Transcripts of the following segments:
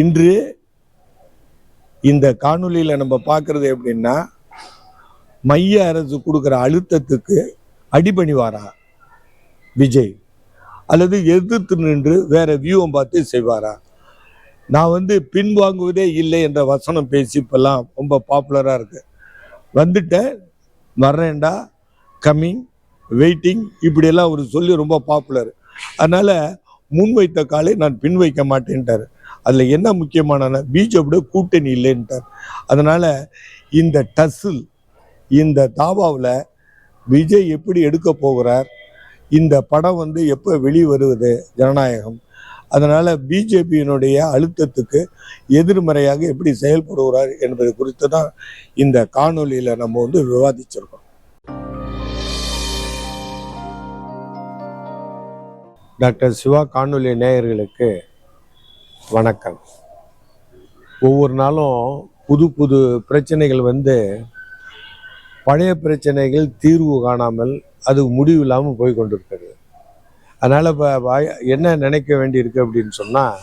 இன்று இந்த காணொலியில் நம்ம பார்க்கறது எப்படின்னா மைய அரசு கொடுக்குற அழுத்தத்துக்கு அடிபணிவாரா விஜய்? அல்லது எதிர்த்து நின்று வேற வியூவம் பார்த்து செய்வாரா? நான் வந்து பின்வாங்குவதே இல்லை என்ற வசனம் பேசி இப்பெல்லாம் ரொம்ப பாப்புலராக இருக்கு. வந்துட்டேன். வர்றேன்டா. கம்மிங் வெயிட்டிங் இப்படியெல்லாம் ஒரு சொல்லி ரொம்ப பாப்புலர் அதனால முன் வைத்த காலை நான் பின் வைக்க மாட்டேன்ட்டார். அதில் என்ன முக்கியமான பிஜேபியோட கூட்டணி இல்லைன்ட்டார். அதனால் இந்த டசில் இந்த தாபாவில் விஜய் எப்படி எடுக்க போகிறார் இந்த படம் வந்து எப்போ வெளிவருவது ஜனநாயகம் அதனால் பிஜேபியினுடைய அழுத்தத்துக்கு எதிர்மறையாக எப்படி செயல்படுகிறார் என்பது குறித்து தான் இந்த காணொலியில் நம்ம வந்து விவாதிச்சிருக்கோம். டாக்டர் சிவா காணொலி நேயர்களுக்கு வணக்கம். ஒவ்வொரு நாளும் புது புது பிரச்சனைகள் வந்து பழைய பிரச்சனைகள் தீர்வு காணாமல் அது முடிவு இல்லாமல் போய் கொண்டிருக்கிறது அதனால் இப்போ என்ன நினைக்க வேண்டியிருக்கு அப்படின்னு சொன்னால்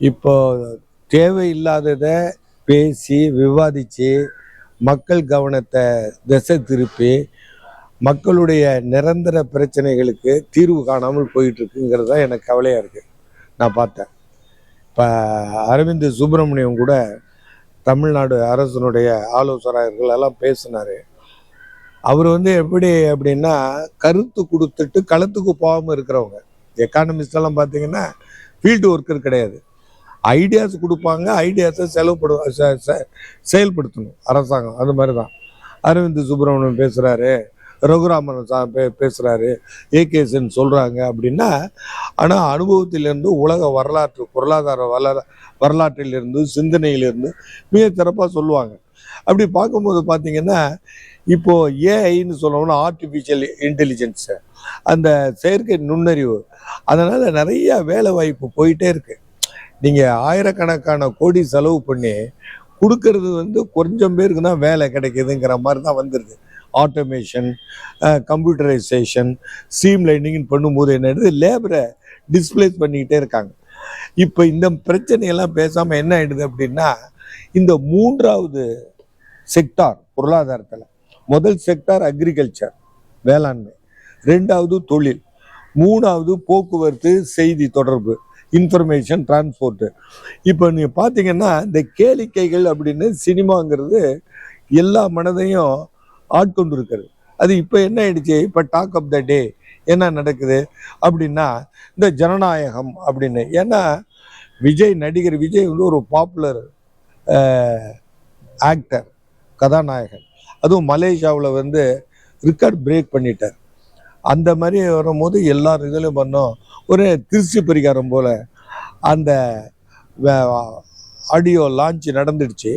இப்போ தேவையில்லாததை பேசி விவாதித்து மக்கள் கவனத்தை திசை திருப்பி மக்களுடைய நிரந்தர பிரச்சனைகளுக்கு தீர்வு காணாமல் போயிட்டு இருக்குங்கிறது தான் எனக்கு கவலையாக இருக்குது நான் பார்த்தேன். இப்போ அரவிந்த் சுப்பிரமணியம் கூட தமிழ்நாடு அரசனுடைய ஆலோசகர்கள் எல்லாம் பேசினார். அவர் வந்து எப்படி அப்படின்னா கருத்து கொடுத்துட்டு களத்துக்கு போகாமல் இருக்கிறவங்க. எக்கானமிஸ்டெல்லாம் பார்த்தீங்கன்னா ஃபீல்டு ஒர்க்கர் கிடையாது. ஐடியாஸ் கொடுப்பாங்க ஐடியாஸை செலவுபடு செயல்படுத்தணும் அரசாங்கம். அது மாதிரி தான் அரவிந்த் சுப்பிரமணியம் பேசுகிறாரு ரகுராமன் சா பே பேசுகிறாரு ஏகேசன் சொல்கிறாங்க அப்படின்னா ஆனால் அனுபவத்திலிருந்து உலக வரலாற்று பொருளாதார வளர வரலாற்றிலிருந்து சிந்தனையிலிருந்து மிக சிறப்பாக சொல்லுவாங்க. அப்படி பார்க்கும்போது பார்த்தீங்கன்னா இப்போ ஏஐன்னு சொல்லணும்னா ஆர்டிஃபிஷியல் இன்டெலிஜென்ஸு அந்த செயற்கை நுண்ணறிவு அதனால் நிறைய வேலை வாய்ப்பு போயிட்டே இருக்குது நீங்கள் ஆயிரக்கணக்கான கோடி செலவு பண்ணி கொடுக்கறது வந்து கொஞ்சம் பேருக்கு தான் வேலை கிடைக்குதுங்கிற மாதிரி தான் வந்துடுது ஆட்டோமேஷன் கம்ப்யூட்டரைசேஷன் சீம் லைனிங் பண்ணும்போது என்னது லேபரை டிஸ்பிளேஸ் பண்ணிக்கிட்டே இருக்காங்க. இப்போ இந்த பிரச்சனையெல்லாம் பேசாமல் என்ன ஆயிடுது அப்படின்னா இந்த மூன்றாவது செக்டார் பொருளாதாரத்தில். முதல் செக்டார் அக்ரிகல்ச்சர் வேளாண்மை. ரெண்டாவது தொழில். மூணாவது போக்குவரத்து செய்தி தொடர்பு இன்ஃபர்மேஷன் டிரான்ஸ்போர்ட்டு இப்போ நீங்கள் பார்த்தீங்கன்னா இந்த கேளிக்கைகள் அப்படின்னு சினிமாங்கிறது எல்லா மனதையும் ஆட்கொண்டு இருக்கிறது அது இப்போ என்ன ஆயிடுச்சு? இப்போ டாக் ஆஃப் த டே என்ன நடக்குது? அப்படின்னா இந்த ஜனநாயகம் அப்படின்னு. ஏன்னா விஜய் நடிகர் விஜய் வந்து ஒரு பாப்புலர் ஆக்டர் கதாநாயகன். அதுவும் மலேசியாவில் வந்து ரெக்கார்ட் பிரேக் பண்ணிட்டார். அந்த மாதிரி வரும்போது எல்லார் இதுலையும் பண்ணோம். ஒரு திருச்சி பரிகாரம் போல் அந்த ஆடியோ லான்ச் நடந்துடுச்சு.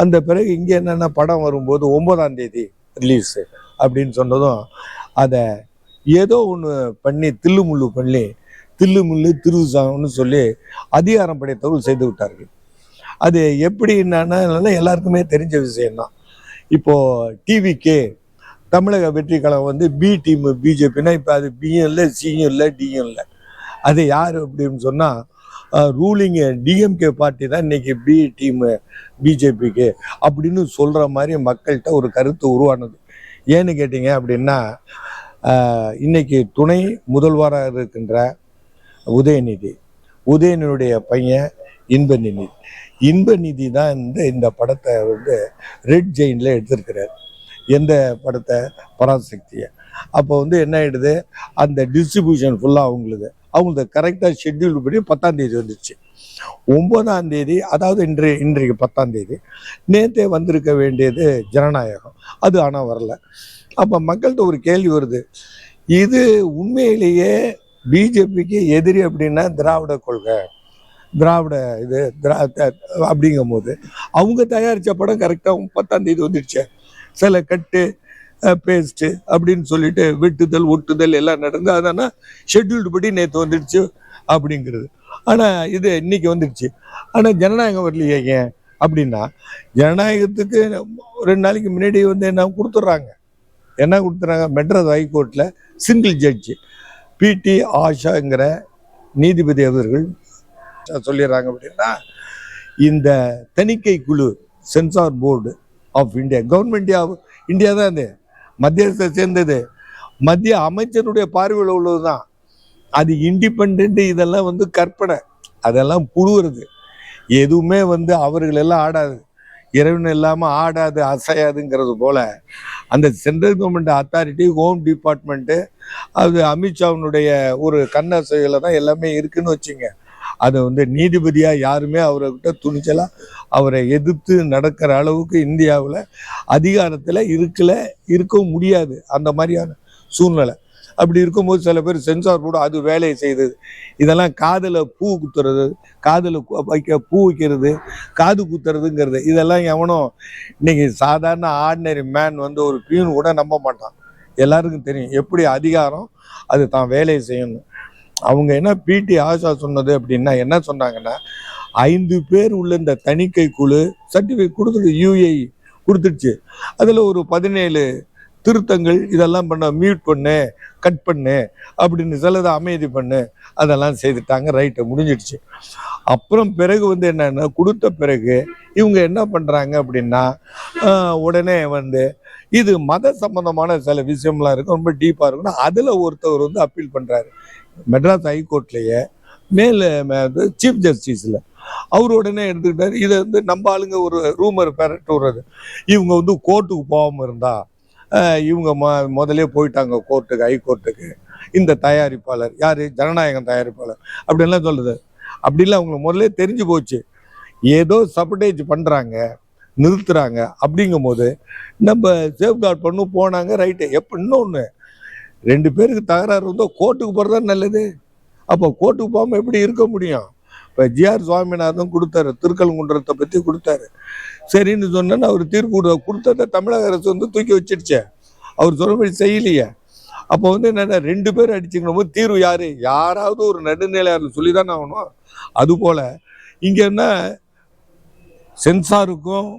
அந்த பிறகு இங்கே என்னென்ன படம் வரும்போது ஒன்பதாம் தேதி ரிலீஸு அப்படின்னு சொன்னதும் அதை ஏதோ ஒன்று பண்ணி தில்லுமுள்ளு பண்ணி தில்லுமுள்ளு திருசாங்கன்னு சொல்லி அதிகாரம் படைத்தவர்கள் செய்து விட்டார்கள். அது எப்படி என்னன்னா எல்லாருக்குமே தெரிஞ்ச விஷயம்தான். இப்போ டிவிக்கே தமிழக வெற்றி கழகம் வந்து பி டீம் பிஜேபின்னா இப்போ அது பியும் இல்லை சியும் இல்லை டியும் இல்லை. அது யார் அப்படின்னு சொன்னால் ரூலிங்கு டிஎம்கே பார்ட்டி தான் இன்னைக்கு பி டீமு பிஜேபிக்கு அப்படின்னு சொல்கிற மாதிரி மக்கள்கிட்ட ஒரு கருத்து உருவானது. ஏன்னு கேட்டிங்க அப்படின்னா இன்றைக்கி இன்னைக்கு துணை முதல்வராக இருக்கின்ற உதயநிதி உதயநிதியுடைய பையன் இன்பநிதி. இன்பநிதி தான் இந்த இந்த படத்தை வந்து ரெட் ஜெயினில் எடுத்திருக்கிறார். எந்த படத்தை? பராசக்தியை. அப்போ வந்து என்ன ஆகிடுது அந்த டிஸ்ட்ரிபியூஷன் ஃபுல்லாக அவங்களுக்கு அவங்களது கரெக்டாக ஷெட்யூல் படி பத்தாம் தேதி வந்துச்சு ஒன்பதாம் தேதி அதாவது இன்றைய இன்றைக்கு பத்தாம் தேதி நேற்றே வந்திருக்க வேண்டியது ஜனநாயகம். அது ஆனால் வரல. அப்போ மக்கள்கிட்ட ஒரு கேள்வி வருது. இது உண்மையிலேயே பிஜேபிக்கு எதிரி அப்படின்னா திராவிட கொள்கை திராவிட இது திரா த- அப்படிங்கும்போது அவங்க தயாரித்த படம் கரெக்டாக பத்தாம் தேதி வந்துடுச்சு சில கட்டு பேஸ்ட்டு அப்படின்னு சொல்லிட்டு வெட்டுதல் ஒட்டுதல் எல்லாம் நடந்து அதனால் ஷெட்யூல்டு படி நேற்று வந்துடுச்சு அப்படிங்கிறது. ஆனால் இது இன்னைக்கு வந்துடுச்சு. ஆனால் ஜனநாயகம் வரலையே ஏன்? அப்படின்னா ஜனநாயகத்துக்கு ரெண்டு நாளைக்கு முன்னாடி வந்து என்ன கொடுத்துட்றாங்க? என்ன கொடுத்துறாங்க மெட்ராஸ் ஹைகோர்ட்டில் சிங்கிள் ஜட்ஜி பிடி ஆஷாங்கிற நீதிபதி அவர்கள் சொல்லிடுறாங்க அப்படின்னா இந்த தணிக்கை குழு censor board of India government of India தான் அது மத்தியஸ்தை சேர்ந்தது. மத்திய அமைச்சருடைய பார்வையில் உள்ளது தான் அது இண்டிபெண்ட் இதெல்லாம் வந்து கற்பனை. அதெல்லாம் புழுவுறது. எதுவுமே வந்து அவர்கள் எல்லாம் ஆடாது. இறைவன் இல்லாமல் ஆடாது அசையாதுங்கிறது போல அந்த central government authority home department அது அமித்ஷாவினுடைய ஒரு கண்ணசையில் தான் எல்லாமே இருக்குன்னு வச்சுங்க. அதை வந்து நீதிபதியாக யாருமே அவர்கிட்ட துணிச்சலாக அவரை எதிர்த்து நடக்கிற அளவுக்கு இந்தியாவில் அதிகாரத்தில் இருக்கல இருக்கவும் முடியாது அந்த மாதிரியான சூழ்நிலை. அப்படி இருக்கும்போது சில பேர் சென்சார் போர்டு அது வேலையை செய்தது இதெல்லாம் காதில் பூ குத்துறது காதில் வைக்க பூ வைக்கிறது காது குத்துறதுங்கிறது. இதெல்லாம் எவனும் இன்னைக்கு சாதாரண ஆர்டினரி மேன் வந்து ஒரு பியூன் கூட நம்ப மாட்டான். எல்லாருக்கும் தெரியும். எப்படி அதிகாரம் அது தான் வேலையை செய்யணும். அவங்க என்ன பிடி ஆஷா சொன்னது அப்படின்னா என்ன சொன்னாங்கன்னா ஐந்து பேர் உள்ள இந்த தணிக்கை குழு சர்டிஃபிகேட் கொடுத்துட்டு யூஏ கொடுத்துடுச்சு. அதில் ஒரு பதினேழு திருத்தங்கள் இதெல்லாம் பண்ண மியூட் பண்ணு கட் பண்ணு அப்படின்னு சிலதை அமைதி பண்ணு அதெல்லாம் செய்துட்டாங்க. ரைட்டை முடிஞ்சிடுச்சு. அப்புறம் பிறகு வந்து என்னன்னா கொடுத்த பிறகு இவங்க என்ன பண்ணுறாங்க அப்படின்னா உடனே வந்து இது மத சம்பந்தமான சில விஷயம்லாம் இருக்கும் ரொம்ப டீப்பாக இருக்கணும் அதில் ஒருத்தவர் வந்து அப்பீல் பண்ணுறாரு மெட்ராஸ் ஹைகோர்ட்லேயே மேல் சீஃப் ஜஸ்டிஸில் அவர் உடனே எடுத்துக்கிட்டாரு. இதை வந்து நம்ம ஆளுங்க ஒரு ரூமர் பெரட்டு விடுறது. இவங்க வந்து கோர்ட்டுக்கு போகாமல் இருந்தா இவங்க மொ முதலே போயிட்டாங்க கோர்ட்டுக்கு ஹைகோர்ட்டுக்கு இந்த தயாரிப்பாளர் யார்? ஜனநாயகம் தயாரிப்பாளர். அப்படின்லாம் சொல்லுது. அப்படிலாம் அவங்களுக்கு முதல்ல தெரிஞ்சு போச்சு. ஏதோ சப்டேஜ் பண்ணுறாங்க நிறுத்துறாங்க. அப்படிங்கும்போது நம்ம சேஃப்கார்ட் பண்ணும் போனாங்க ரைட்டு எப்போ இன்னொன்று ரெண்டு பேருக்கு தகராறு இருந்தால் கோர்ட்டுக்கு போகிறது தான் நல்லது. அப்போ கோர்ட்டுக்கு போகாமல் எப்படி இருக்க முடியும்? இப்போ ஜிஆர் சுவாமிநாதன் கொடுத்தாரு திருக்கல்குன்றத்தை பற்றி கொடுத்தாரு. சரின்னு சொன்னேன்னு அவர் தீர்ப்பு கொடு கொடுத்ததை தமிழக அரசு வந்து தூக்கி வச்சிடுச்சே. அவர் சொன்னபடி செய்யலையே. அப்போ வந்து என்னென்ன ரெண்டு பேர் அடிச்சுக்கணும் போது தீர்வு யார்? யாராவது ஒரு நடுநிலையாளர் சொல்லி தானே ஆகணும். அதுபோல் இங்கே என்ன சென்சாருக்கும்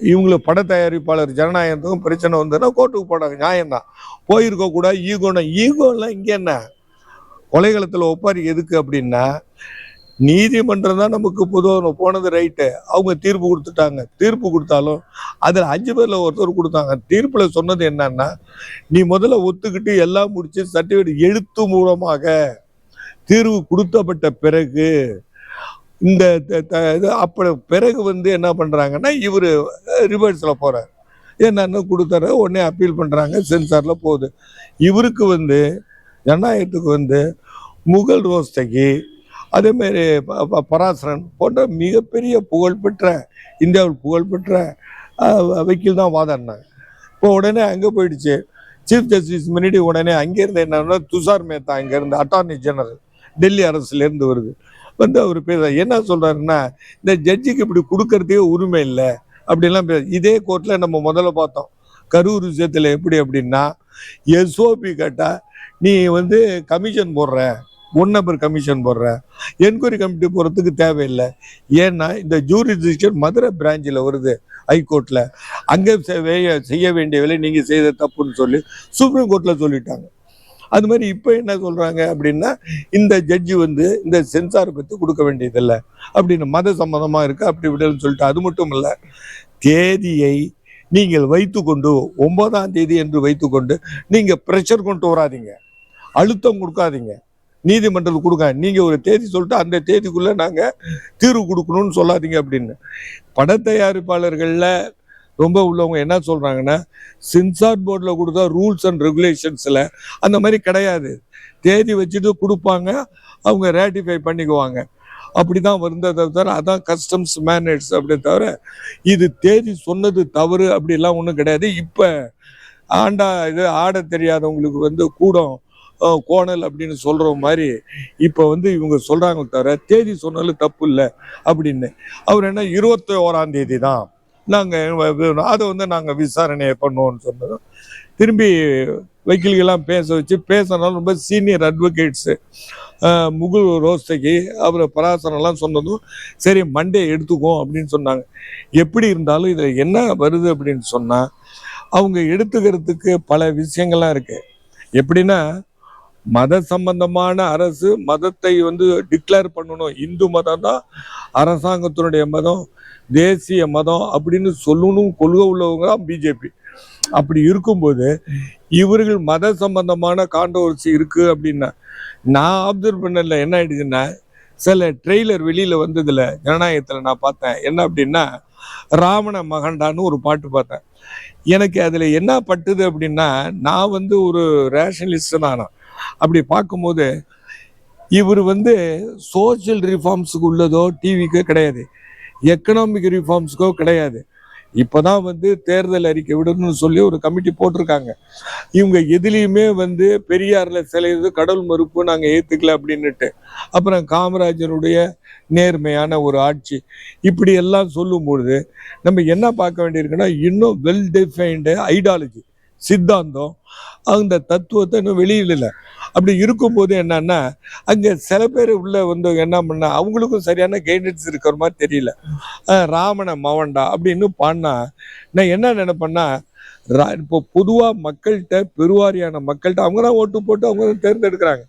இவங்களுக்கு பட தயாரிப்பாளர் ஜனநாயகத்துக்கும் பிரச்சனை வந்ததுன்னா கோர்ட்டுக்கு போனாங்க. நியாயம்தான். போயிருக்க கூட ஈகோனா ஈகோலாம் இங்கே என்ன? கொலைகளத்தில் ஒப்பாரி எதுக்கு அப்படின்னா நீதிமன்றம் தான் நமக்கு பொதுவாக போனது ரைட்டு. அவங்க தீர்ப்பு கொடுத்துட்டாங்க. தீர்ப்பு கொடுத்தாலும் அதில் அஞ்சு பேரில் ஒருத்தர் கொடுத்தாங்க. தீர்ப்பில் சொன்னது என்னன்னா நீ முதல்ல ஒத்துக்கிட்டு எல்லாம் முடிச்சு சர்டிஃபிகேட் எழுத்து மூலமாக தீர்வு கொடுத்தப்பட்ட பிறகு இந்த த- த- இது அப்போ பிறகு வந்து என்ன பண்ணுறாங்கன்னா இவர் ரிவர்ஸில் போகிறார் என்னன்னு கொடுத்தாரு உடனே அப்பீல் பண்ணுறாங்க சென்சாரில் போகுது. இவருக்கு வந்து ஜனநாயகத்துக்கு வந்து முகல் ரோஸ்தகி அதேமாரி ப- ப- பராசரன் போன்ற மிகப்பெரிய புகழ்பெற்ற இந்தியாவில் புகழ்பெற்ற வக்கீல் தான் வாதாடினாங்க. இப்போ உடனே அங்கே போயிடுச்சு. சீஃப் ஜஸ்டிஸ் முன்னாடி உடனே அங்கேருந்து என்னன்னா துஷார் மேத்தா அங்கேருந்து அட்டார்னி ஜெனரல் டெல்லி அரசுலேருந்து வருது. வந்து அவர் பேச என்ன சொல்றாருன்னா இந்த ஜட்ஜுக்கு இப்படி கொடுக்கறதுக்கே உரிமை இல்லை. அப்படிலாம் பேச இதே கோர்ட்டில் நம்ம முதல்ல பார்த்தோம். கரூர் விஷயத்தில் எப்படி அப்படின்னா எஸ்ஓபி கேட்டால் நீ வந்து கமிஷன் போடுற ஒன் நம்பர் கமிஷன் போடுற. என்கொயரி கமிட்டி போகிறதுக்கு தேவையில்லை. ஏன்னா இந்த ஜூரிஸ்டிக்ஷன் மதுரை பிராஞ்சில் வருது ஹைகோர்ட்டில் அங்கே செய்ய வேண்டிய வேலை நீங்கள் செய்த தப்புன்னு சொல்லி சுப்ரீம் கோர்ட்டில் சொல்லிட்டாங்க. அது மாதிரி இப்போ என்ன சொல்கிறாங்க அப்படின்னா இந்த ஜட்ஜி வந்து இந்த சென்சாரை பற்றி கொடுக்க வேண்டியதில்லை. அப்படின்னு மத சம்மதமாக இருக்குது அப்படி இப்படின்னு சொல்லிட்டு அது மட்டும் இல்லை தேதியை நீங்கள் வைத்துக்கொண்டு ஒன்பதாம் தேதி என்று வைத்துக்கொண்டு நீங்கள் ப்ரெஷர் கொண்டு வராதீங்க. அழுத்தம் கொடுக்காதீங்க. நீதிமன்றத்துக்கு கொடுங்க. நீங்கள் ஒரு தேதி சொல்லிட்டு அந்த தேதிக்குள்ளே நாங்கள் தீர்வு கொடுக்கணும்னு சொல்லாதீங்க அப்படின்னு. பட தயாரிப்பாளர்களில் ரொம்ப உள்ளவங்க என்ன சொல்கிறாங்கன்னா சென்சார் போர்டில் கொடுத்தா ரூல்ஸ் அண்ட் ரெகுலேஷன்ஸில் அந்த மாதிரி கிடையாது. தேதி வச்சுட்டு கொடுப்பாங்க அவங்க ரேட்டிஃபை பண்ணிக்குவாங்க. அப்படி தான் வந்ததை தவிர அதான் கஸ்டம்ஸ் மேனேஜ் அப்படி தவிர இது தேதி சொன்னது தவறு அப்படிலாம் ஒன்றும் கிடையாது. இப்போ ஆண்டா இது ஆட தெரியாதவங்களுக்கு வந்து கூடம் கோணல் அப்படின்னு சொல்கிற மாதிரி இப்போ வந்து இவங்க சொல்கிறாங்க தவிர தேதி சொன்னாலும் தப்பு இல்லை அப்படின்னு. அவர் என்ன இருபத்தி ஓராந்தேதி தான் நாங்கள் அதை வந்து நாங்கள் விசாரணையை பண்ணுவோம்னு சொன்னதும் திரும்பி வக்கீல்கள்லாம் பேச வச்சு பேசினாலும் ரொம்ப சீனியர் அட்வொகேட்ஸு முகுல் ரோஸ்தகி அப்புறம் பராசரம்லாம் சொன்னதும் சரி மண்டே எடுத்துக்குவோம் அப்படின்னு சொன்னாங்க. எப்படி இருந்தாலும் இதில் என்ன வருது அப்படின்னு சொன்னால் அவங்க எடுத்துக்கிறதுக்கு பல விஷயங்கள்லாம் இருக்குது எப்படின்னா மத சம்பந்தமான அரசு மதத்தை வந்து டிக்ளேர் பண்ணணும். இந்து மதம் தான் அரசாங்கத்தினுடைய மதம் தேசிய மதம் அப்படின்னு சொல்லணும் கொள்கை உள்ளவங்க தான் பிஜேபி அப்படி இருக்கும்போது இவர்கள் மத சம்பந்தமான கான்ட்ரவர்சி இருக்கு அப்படின்னா நான் அப்சர்வ் பண்ணல. என்ன ஆயிடுச்சுன்னா சில ட்ரெய்லர் வெளியில வந்ததுல ஜனநாயகத்துல நான் பார்த்தேன். என்ன அப்படின்னா ராவண மகண்டான்னு ஒரு பாட்டு பார்த்தேன். எனக்கு அதுல என்ன பட்டுது அப்படின்னா நான் வந்து ஒரு ரேஷனலிஸ்ட் தான் நான். அப்படி பார்க்கும்போது இவர் வந்து சோஷியல் ரிஃபார்ம்ஸுக்கு உள்ளதோ டிவிக்கோ கிடையாது. எக்கனாமிக் ரிஃபார்ம்ஸுக்கோ கிடையாது. இப்போதான் வந்து தேர்தல் அறிக்கை விடணும்னு சொல்லி ஒரு கமிட்டி போட்டிருக்காங்க. இவங்க எதுலேயுமே வந்து பெரியாரில் சிலையுது கடவுள் மறுப்பு நாங்கள் ஏற்றுக்கல அப்படின்னுட்டு. அப்புறம் காமராஜருடைய நேர்மையான ஒரு ஆட்சி. இப்படி எல்லாம் சொல்லும்பொழுது நம்ம என்ன பார்க்க வேண்டியிருக்குன்னா இன்னும் வெல் டிஃபைன்டு ஐடியாலஜி சித்தாந்தம் அந்த தத்துவத்தை இன்னும் வெளியில் இல்லை. அப்படி இருக்கும்போது என்னன்னா அங்கே சில பேர் உள்ள வந்து என்ன பண்ணா அவங்களுக்கும் சரியான கைடன்ஸ் இருக்கிற மாதிரி தெரியல. ராமனை மவண்டா மவன்டா அப்படின்னு பாடினா நான் என்ன நினைப்பேன்னா இப்போ பொதுவாக மக்கள்கிட்ட பெருவாரியான மக்கள்கிட்ட அவங்க தான் ஓட்டு போட்டு அவங்க தான் தேர்ந்தெடுக்கிறாங்க.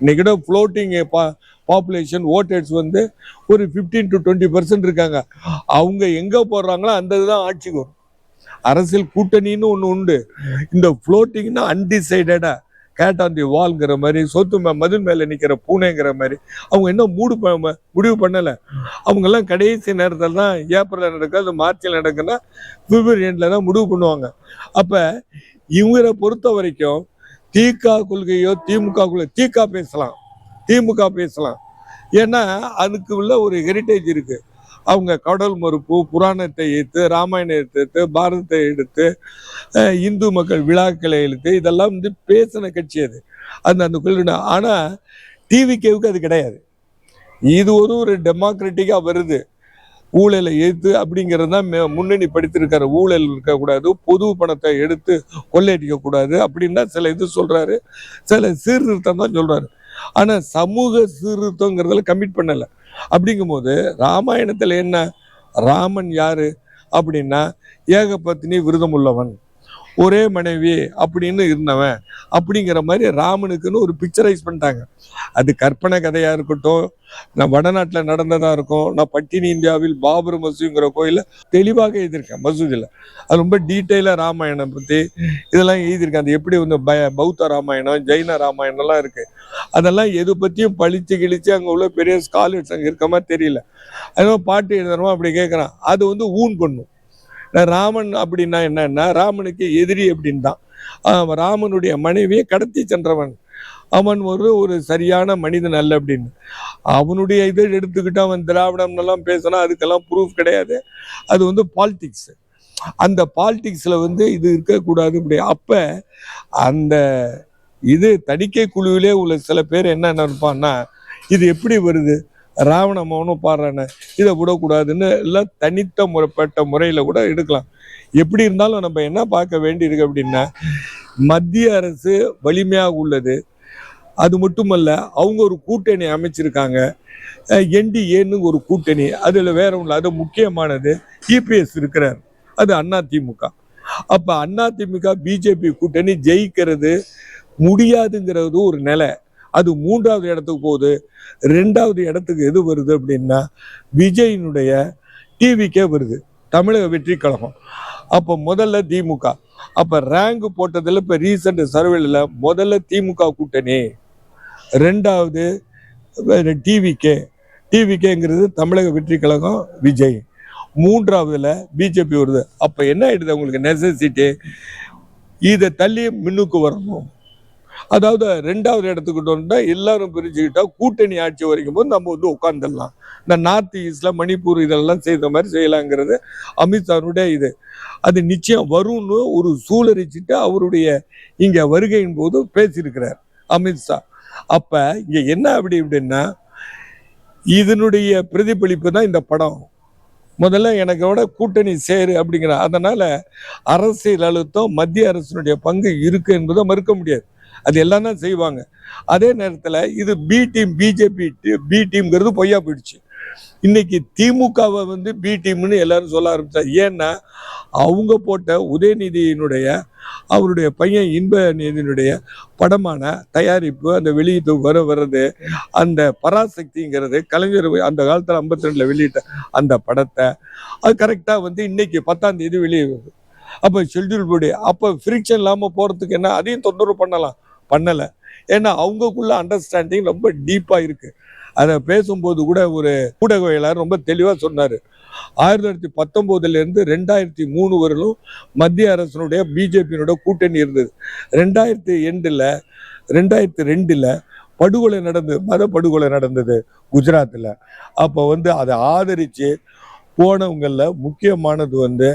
இன்னைக்கிட ஃப்ளோட்டிங் பா பாப்புலேஷன் ஓட்டர்ஸ் வந்து ஒரு 15 டு டுவெண்ட்டி பர்சன்ட் இருக்காங்க. அவங்க எங்கே போடுறாங்களோ அந்த இதுதான் ஆட்சிக்கு வரும். அரசியல் கூட்டணின்னு ஒன்று உண்டு. இந்த ஃப்ளோட்டிங்னா அன்டிசைடடா கேட் ஆன் தி வால்ங்கிற மாதிரி சொத்து மே மதில் மேலே நிற்கிற பூனைங்கிற மாதிரி. அவங்க என்ன மூடு முடிவு பண்ணலை. அவங்கெல்லாம் கடைசி நேரத்தில் தான் ஏப்ரலில் நடக்கும் அது மார்ச்சில் நடக்குன்னா பிப்ரவரி எண்டில் தான் முடிவு பண்ணுவாங்க. அப்போ இவங்களை பொறுத்த வரைக்கும் திக கொள்கையோ திமுக கொள்கை திக பேசலாம். திமுக பேசலாம். ஏன்னா அதுக்கு உள்ள ஒரு ஹெரிட்டேஜ் இருக்குது அவங்க கடல் மறுப்பு புராணத்தை எடுத்து ராமாயணத்தை எடுத்து பாரதத்தை எடுத்து இந்து மக்கள் விழாக்களை எடுத்து இதெல்லாம் வந்து பேசின கட்சி அது. அந்த அந்த கொள்கை ஆனால் டிவிகேவுக்கு அது கிடையாது. இது ஒரு ஒரு டெமோக்ராட்டிக்காக வருது. ஊழலை எதிர்த்து அப்படிங்கிறது தான் மே- முன்னணி படித்திருக்காரு ஊழல் இருக்கக்கூடாது பொது பணத்தை எடுத்து கொள்ளையடிக்கக்கூடாது அப்படின்னு தான் சில இது சொல்கிறாரு சில சீர்திருத்தம் தான் சொல்கிறாரு ஆனா சமூக சீர்திருத்தங்கிறதுல கமிட் பண்ணலை. அப்படிங்கும்போது ராமாயணத்தில் என்ன? ராமன் யாரு? அப்படின்னா ஏகபத்தினி விரதம் உள்ளவன் ஒரே மனைவி அப்படின்னு இருந்தவன் அப்படிங்கிற மாதிரி ராமனுக்குன்னு ஒரு பிக்சரைஸ் பண்ணிட்டாங்க. அது கற்பனை கதையா இருக்கட்டும் நான் வடநாட்டில் நடந்ததா இருக்கும் நான் பட்டினி இந்தியாவில் பாபர் மசூதிங்கிற கோயில தெளிவாக எழுதியிருக்கேன் மசூதியில். அது ரொம்ப டீட்டெயிலாக ராமாயணம் பற்றி இதெல்லாம் எழுதியிருக்கேன். அது எப்படி வந்து பய பௌத்த ராமாயணம் ஜெயின ராமாயணம்லாம் இருக்கு. அதெல்லாம் எது பற்றியும் பழிச்சு கிழிச்சு அங்கே உள்ள பெரிய ஸ்காலர்ஸ் அங்கே இருக்க மாதிரி தெரியல. அதனால பாட்டு எழுதுறோமா அப்படி கேட்குறான் அது வந்து ஊன் பண்ணும். ராமன் அப்படின்னா என்னன்னா ராமனுக்கு எதிரி அப்படின்னு தான் ராமனுடைய மனைவியை கடத்தி சென்றவன். அவன் ஒரு ஒரு சரியான மனிதன் அல்ல அப்படின்னு. அவனுடைய இதை எடுத்துக்கிட்டு அவன் திராவிடம் எல்லாம் பேசினா அதுக்கெல்லாம் ப்ரூஃப் கிடையாது. அது வந்து பாலிடிக்ஸ் அந்த பாலிடிக்ஸ்ல வந்து இது இருக்கக்கூடாது இப்படி அப்போ அந்த இது தணிக்கை குழுவிலே உள்ள சில பேர் என்ன நினைப்பான்னா இது எப்படி வருது? ராவண மௌனம் பாடுறானே இதை விடக்கூடாதுன்னு எல்லாம் தனித்த முறைப்பட்ட முறையில் கூட எடுக்கலாம். எப்படி இருந்தாலும் நம்ம என்ன பார்க்க வேண்டியிருக்கு அப்படின்னா மத்திய அரசு வலிமையாக உள்ளது. அது மட்டுமல்ல அவங்க ஒரு கூட்டணி அமைச்சிருக்காங்க. என்டிஏன்னு ஒரு கூட்டணி அதில் வேற ஒன்று அது முக்கியமானது இபிஎஸ் இருக்கிறார். அது அதிமுக அப்போ அதிமுக பிஜேபி கூட்டணி ஜெயிக்கிறது முடியாதுங்கிறது ஒரு நிலை. அது மூன்றாவது இடத்துக்கு போகுது. ரெண்டாவது இடத்துக்கு எது வருது அப்படின்னா விஜயினுடைய டிவிக்கே வருது. தமிழக வெற்றி கழகம். அப்போ முதல்ல திமுக அப்போ ரேங்க் போட்டதில் இப்போ ரீசெண்ட் சர்வேல முதல்ல திமுக கூட்டணி. ரெண்டாவது டிவிகே டிவிகேங்கிறது தமிழக வெற்றி கழகம் விஜய். மூன்றாவதுல பிஜேபி வருது. அப்போ என்ன ஆயிடுது உங்களுக்கு நெசசிட்டி இதை தள்ளி முன்னுக்கு வரணும். அதாவது ரெண்டாவது இடத்துக்கிட்ட எல்லாரும் பிரிச்சுக்கிட்டா கூட்டணி ஆட்சி வரைக்கும் போது நம்ம வந்து உட்காந்துடலாம் இந்த நார்த் ஈஸ்டில் மணிப்பூர் இதெல்லாம் செய்த மாதிரி செய்யலாங்கிறது அமித்ஷாருடைய இது. அது நிச்சயம் வரும்னு ஒரு சூழரிச்சுட்டு அவருடைய இங்கே வருகையின் போது பேசியிருக்கிறார் அமித்ஷா அப்போ இங்கே என்ன அப்படி அப்படின்னா இதனுடைய பிரதிபலிப்பு தான் இந்த படம். முதல்ல எனக்கு விட கூட்டணி சேரு அப்படிங்கிற அதனால அரசியல் அழுத்தம் மத்திய அரசினுடைய பங்கு இருக்கு என்பதை மறுக்க முடியாது. அது எல்லாம் தான் செய்வாங்க. அதே நேரத்தில் இது பி டீம் பிஜேபி பி டீம்ங்கிறது பொய்யா போயிடுச்சு. இன்னைக்கு திமுகவை வந்து பி டீம்னு எல்லாரும் சொல்ல ஆரம்பிச்சார் ஏன்னா அவங்க போட்ட உதயநிதியினுடைய அவருடைய பையன் இன்ப நீதியினுடைய படமான தயாரிப்பு அந்த வெளியீட்டு வர வர்றது அந்த பராசக்திங்கிறது கலைஞர் அந்த காலத்தில் ஐம்பத்தி ரெண்டில் வெளியிட்ட அந்த படத்தை அது கரெக்டாக வந்து இன்னைக்கு பத்தாம் தேதி வெளியே வருது. அப்போ ஷெட்யூல் படி. அப்போ ஃப்ரிக்ஷன் இல்லாமல் போகிறதுக்கு என்ன? அதையும் தொந்தரவு பண்ணலாம். பண்ணலை. ஏன்னா அவங்கக்குள்ள அண்டர்ஸ்டாண்டிங் ரொம்ப டீப்பாக இருக்குது அதை பேசும்போது கூட ஒரு ஊடகவியலாளர் ரொம்ப தெளிவாக சொன்னார். ஆயிரத்தி தொள்ளாயிரத்தி பத்தொம்போதுலேருந்து ரெண்டாயிரத்தி மூணு வரையிலும் மத்திய அரசனுடைய பிஜேபியினுடைய கூட்டணி இருந்தது. ரெண்டாயிரத்தி எண்டில் ரெண்டாயிரத்தி ரெண்டில் படுகொலை நடந்தது. மத படுகொலை நடந்தது குஜராத்தில் அப்போ வந்து அதை ஆதரித்து போனவங்களில் முக்கியமானது வந்து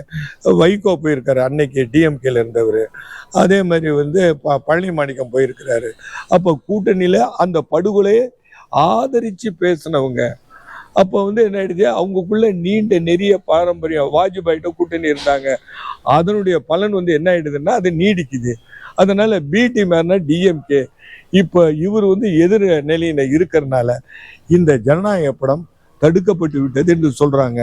வைகோ போயிருக்காரு அன்னைக்கு டிஎம்கேல இருந்தவர். அதே மாதிரி வந்து ப பழனி மாணிக்கம் போயிருக்கிறாரு. அப்போ கூட்டணியில் அந்த படுகொலையை ஆதரித்து பேசினவங்க. அப்போ வந்து என்ன ஆயிடுச்சு? அவங்களுக்குள்ள நீண்ட நெறிய பாரம்பரியம் வாஜ்பாய்கிட்ட கூட்டணி இருந்தாங்க. அதனுடைய பலன் வந்து என்ன ஆயிடுதுன்னா அது நீடிக்குது. அதனால பிடி மேர்னா டிஎம்கே இப்போ இவர் வந்து எதிர் நிலையில இருக்கிறனால இந்த ஜனநாயக படம் தடுக்கப்பட்டு விட்டது என்று சொல்கிறாங்க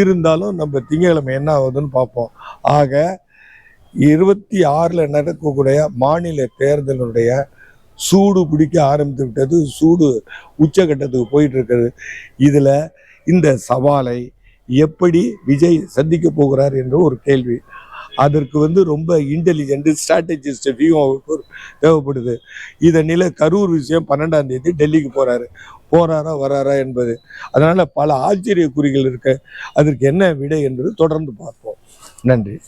இருந்தாலும் நம்ம திங்கக்கிழமை என்ன ஆகுதுன்னு பார்ப்போம். ஆக இருபத்தி ஆறில் நடக்கக்கூடிய மாநில தேர்தலுடைய சூடு பிடிக்க ஆரம்பித்து விட்டது. சூடு உச்சகட்டத்துக்கு போயிட்டு இருக்கிறது இதில் இந்த சவாலை எப்படி விஜய் சந்திக்க போகிறார் என்ற ஒரு கேள்வி. அதற்கு வந்து ரொம்ப இன்டெலிஜென்ட் ஸ்ட்ராட்டஜிஸ்ட் வியூ தேவைப்படுது. இதை நில கரூர் விஷயம் பன்னெண்டாம் தேதி டெல்லிக்கு போகிறாரு போறாரா வராரா என்பது. அதனால பல ஆச்சரிய குறிகள் இருக்கு. அதற்கு என்ன விடை என்பது தொடர்ந்து பார்ப்போம். நன்றி.